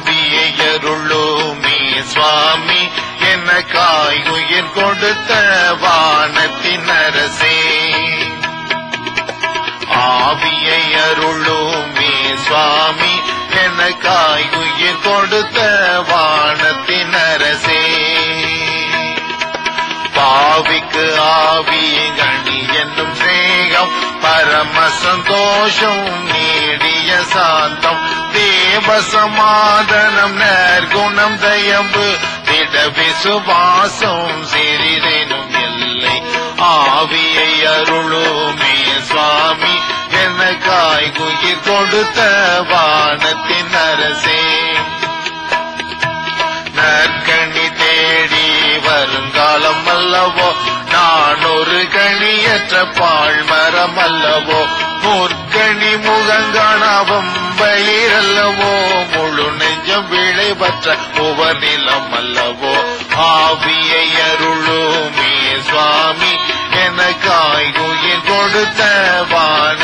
ஆவியை அருளோமே சுவாமி. என்ன காய் உயிர் கொடுத்த வானத்தின் அரசே. ஆவியை அருளோமே சுவாமி. என்ன காய் உயிர் கொடுத்த வானத்தின் அரசே. பாவிக்கு ஆவி கணி என்னும் சேகம் பரம சந்தோஷம் சமாதானம் நேர்குணம் தயம்பு. திட விசுவாசம் சிறிதேனும் இல்லை ஆவியை அருளுமே சுவாமி. எனக்காய் குயிர் கொடுத்த வானத்தின் அரசே. நற்கணி தேடி வருங்காலம் அல்லவோ? நான் ஒரு கணியற்ற பாழ்மரம் அல்லவோ? முற்கணி முகங்காணாவும் பயிரல்லவோ முழு நெஞ்சம் விளைவற்ற உவர் நிலம் அல்லவோ ஆவியை அருளுமே சுவாமி எனக்காய் உயிர் கொடுத்த வான